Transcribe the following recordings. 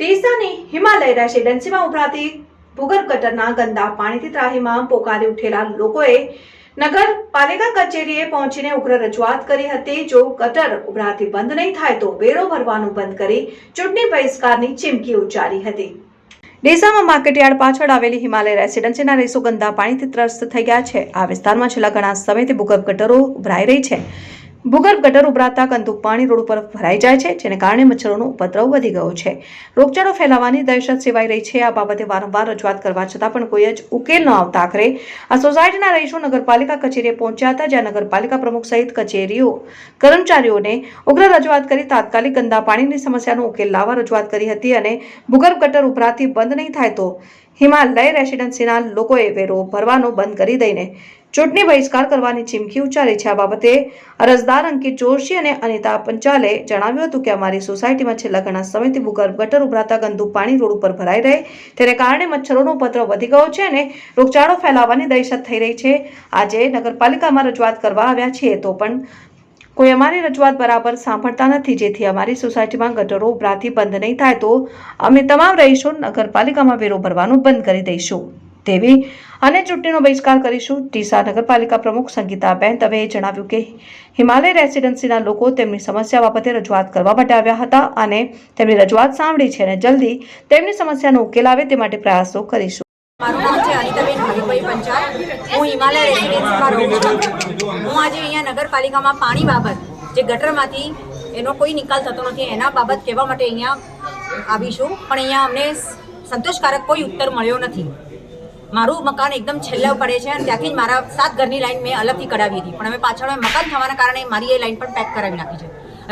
ડીસાની હિમાલય રેસિડેન્સીમાં ઉભરાતી ભૂગર્ભ ગટરના ગંદા પાણીથી ત્રાહીમાં પોકારી ઉઠેલા લોકોએ નગરપાલિકા કચેરીએ પહોંચીને ઉગ્ર રજૂઆત કરી હતી. જો ગટર ઉભરાથી બંધ નહીં થાય તો વેરો ભરવાનું બંધ કરી ચૂંટણી બહિષ્કારની ચીમકી ઉચ્ચારી હતી. ડીસામાં માર્કેટયાર્ડ પાછળ આવેલી હિમાલય રેસિડેન્સીના રહીશો ગંદા પાણીથી ત્રસ્ત થઈ ગયા છે. આ વિસ્તારમાં છેલ્લા ઘણા સમયથી ભૂગર્ભ ગટરો ઉભરાઈ રહી છે. ભૂગર્ભ ગટર ઉભરાતા ગંદુ પાણી રોડ ઉપર ભરાઈ જાય છે, જેને કારણે મચ્છરોનો ઉપદ્રવ વધી ગયો છે. રોગચાળો ફેલાવાની દહેશત સેવાઈ રહી છે. આ બાબતે વારંવાર રજૂઆત કરવા છતાં પણ કોઈ જ ઉકેલ ન આવતા આખરે આ સોસાયટીના રહીશો નગરપાલિકા કચેરીએ પહોંચ્યા હતા, જ્યાં નગરપાલિકા પ્રમુખ સહિત કચેરીઓ કર્મચારીઓને ઉગ્ર રજૂઆત કરી તાત્કાલિક ગંદા પાણીની સમસ્યાનો ઉકેલ લાવવા રજૂઆત કરી હતી અને ભૂગર્ભ ગટર ઉભરાતી બંધ નહીં થાય તો હિમાલય રેસિડેન્સીના લોકોએ વેરો ભરવાનો બંધ કરી દઈને ચૂંટણી બહિષ્કાર કરવાની ચીમકી ઉચ્ચારી છે. આ બાબતે અરજદાર અંકિત જોશી અને અનિતા પંચાલે જણાવ્યું હતું કે અમારી સોસાયટીમાં છેલ્લા ઘણા સમયથી ભૂગર્ભ ગટર ઉભરાતા ગંદુ પાણી રોડ ઉપર ભરાઈ રહે. તેને કારણે મચ્છરોનો ઉપદ્રવ વધી ગયો છે અને રોગચાળો ફેલાવાની દહેશત થઈ રહી છે. આજે નગરપાલિકામાં રજૂઆત કરવા આવ્યા છીએ તો પણ કોઈ અમારી રજૂઆત બરાબર સાંભળતા નથી. જેથી અમારી સોસાયટીમાં ગટરો ઉભરાથી બંધ નહીં થાય તો અમે તમામ રહીશો નગરપાલિકામાં વેરો ભરવાનું બંધ કરી દઈશું. તેવી અને ચૂંટણીનો બહિષ્કાર કરીશું. ડીસા નગરપાલિકા પ્રમુખ સંગીતાબેન દવેએ જણાવ્યું કે હિમાલય રેસિડેન્સીના લોકો તેમની સમસ્યા બાબતે રજૂઆત કરવા માટે આવ્યા હતા અને તેમની રજૂઆત સાંભળી છે અને જલ્દી તેમની સમસ્યાનો ઉકેલ આવે તે માટે પ્રયાસો કરીશું. મારું નામ છે અનિતાબેન હરિભાઈ પંચાલ. હું હિમાલય રેસિડેન્સીમાં રહું છું. હું આજે અહીંયા નગરપાલિકામાં પાણી બાબત, જે ગટરમાંથી એનો કોઈ નિકાલ થતો નથી, એના બાબત કહેવા માટે અહીંયા આવીશું. પણ અહીંયા અમને સંતોષકારક કોઈ ઉત્તર મળ્યો નથી. મારું મકાન એકદમ છેલ્લે પડે છે અને ત્યાંથી જ મારા સાત ઘરની લાઈન મેં અલગથી કઢાવી હતી. પણ અમે પાછળ મકાન થવાના કારણે મારી એ લાઈન પણ પેક કરાવી નાખી છે.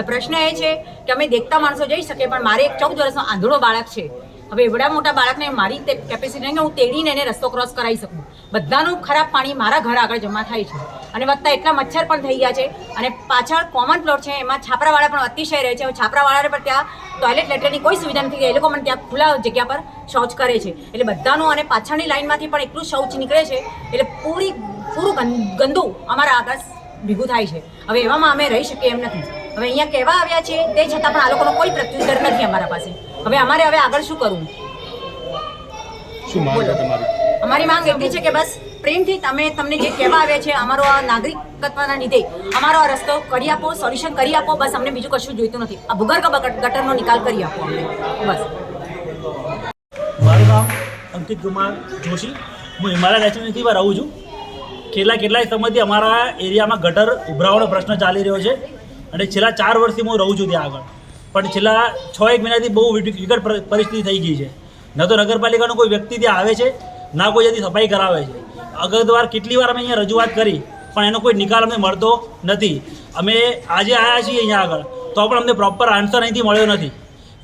પ્રશ્ન એ છે કે અમે દેખતા માણસો જઈ શકીએ, પણ મારે એક ચૌદ વર્ષનો આંધળો બાળક છે. હવે એવડા મોટા બાળકને મારી કેપેસિટી હું તેડીને એને રસ્તો ક્રોસ કરાવી શકું. બધાનું ખરાબ પાણી મારા ઘર આગળ જમા થાય છે. અને વધતા એટલા મચ્છર પણ થઈ ગયા છે. અને પાછળ કોમન પ્લોટ છે, એમાં છાપરાવાળા પણ અતિશય રહે છે. છાપરાવાળાને પણ ત્યાં ટોયલેટ લેટરની કોઈ સુવિધા નથી. એ લોકો પણ ત્યાં ખુલ્લા જગ્યા પર શૌચ કરે છે. એટલે બધાનું અને પાછળની લાઈનમાંથી પણ એટલું શૌચ નીકળે છે. એટલે પૂરી, પૂરું ગંદુ અમારા આગળ ભેગું થાય છે. હવે એવામાં અમે રહી શકીએ એમ નથી. હવે અહીંયા કહેવા આવ્યા છે તે છતાં પણ આ લોકોનો કોઈ પ્રત્યુત્તર નથી અમારા પાસે. હવે અમારે હવે આગળ શું કરવું? શું માંગ છે તમારી? અમારી માંગ એટલી છે કે બસ પ્રેમથી તમે તમને જે કહેવા આવ્યા છે અમારો આ નાગરિકત્વના લીધે અમારો આ રસ્તો કરી આપો સોલ્યુશન કરી આપો બસ અમને બીજું કશું જોઈતું નથી. આ ભૂગર્ભ ગટરનો નિકાલ કરી આપો અમને. બસ. મારું નામ અંકિત કુમાર જોશી. હું હિમાલય રેસિડેન્સીમાં રહું છું. કેટલા કેટલાય સમયથી અમારા એરિયામાં ગટર ઉભરાવાનો પ્રશ્ન ચાલી રહ્યો છે. અને છેલ્લા ચાર વર્ષથી હું રહું છું ત્યાં આગળ. પણ છેલ્લા છ એક મહિનાથી બહુ વિકટ પરિસ્થિતિ થઈ ગઈ છે. ન તો નગરપાલિકાનો કોઈ વ્યક્તિ ત્યાં આવે છે, ના કોઈ જતી સફાઈ કરાવે છે. અગરવાર કેટલી વાર અમે અહીંયા રજૂઆત કરી, પણ એનો કોઈ નિકાલ અમને મળતો નથી. અમે આજે આવ્યા છીએ અહીંયા આગળ, તો પણ અમને પ્રોપર આન્સર અહીંથી મળ્યો નથી.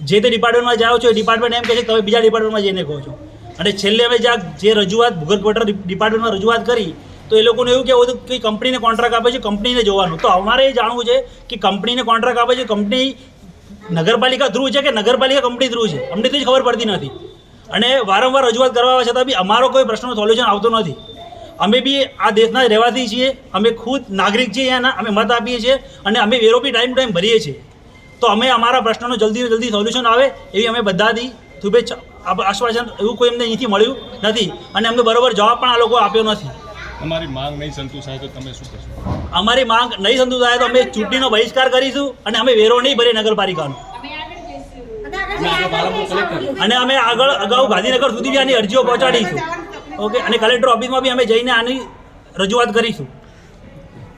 જે તે ડિપાર્ટમેન્ટમાં જાઓ છો, એ ડિપાર્ટમેન્ટ એમ કહે છે તમે બીજા ડિપાર્ટમેન્ટમાં જઈને કહો છો. અને છેલ્લે અમે જ્યાં, જે રજૂઆત ભૂગર્ભ ડિપાર્ટમેન્ટમાં રજૂઆત કરી તો એ લોકોને એવું કહેવું હતું કે કંપનીને કોન્ટ્રાક્ટ આપે છે, કંપનીને જોવાનું. તો અમારે એ જાણવું છે કે કંપનીને કોન્ટ્રાક્ટ આપે છે, કંપની નગરપાલિકા થ્રુ છે કે નગરપાલિકા કંપની થ્રુ છે? અમને તો ખબર પડતી નથી. અને વારંવાર રજૂઆત કરવા છતાં બી અમારો કોઈ પ્રશ્નનું સોલ્યુશન આવતો નથી. અમે બી આ દેશના જ રહેવાસી છીએ, અમે ખુદ નાગરિક છીએ અહીંયાના અમે મત આપીએ છીએ અને અમે વેરો બી ટાઈમ ટાઈમ ભરીએ છીએ. તો અમે અમારા પ્રશ્નનો જલ્દી જલ્દી સોલ્યુશન આવે એવી અમે બધાથી શુભેચ્છા આશ્વાસન એવું કોઈ અમને અહીંથી મળ્યું નથી અને અમને બરોબર જવાબ પણ આ લોકો આપ્યો નથી. તમારી માંગ નહીં સંતોષાય તો તમે શું કરશો? અમારી માંગ નહીં સંતોષાય તો અમે ચૂંટણીનો બહિષ્કાર કરીશું અને અમે વેરો નહીં ભરીએ નગરપાલિકાનો. અને અમે આગળ અગાઉ ગાંધીનગર સુધી બી આની અરજીઓ પહોંચાડીશું. ઓકે? અને કલેક્ટર ઓફિસમાં બી અમે જઈને આની રજૂઆત કરીશું.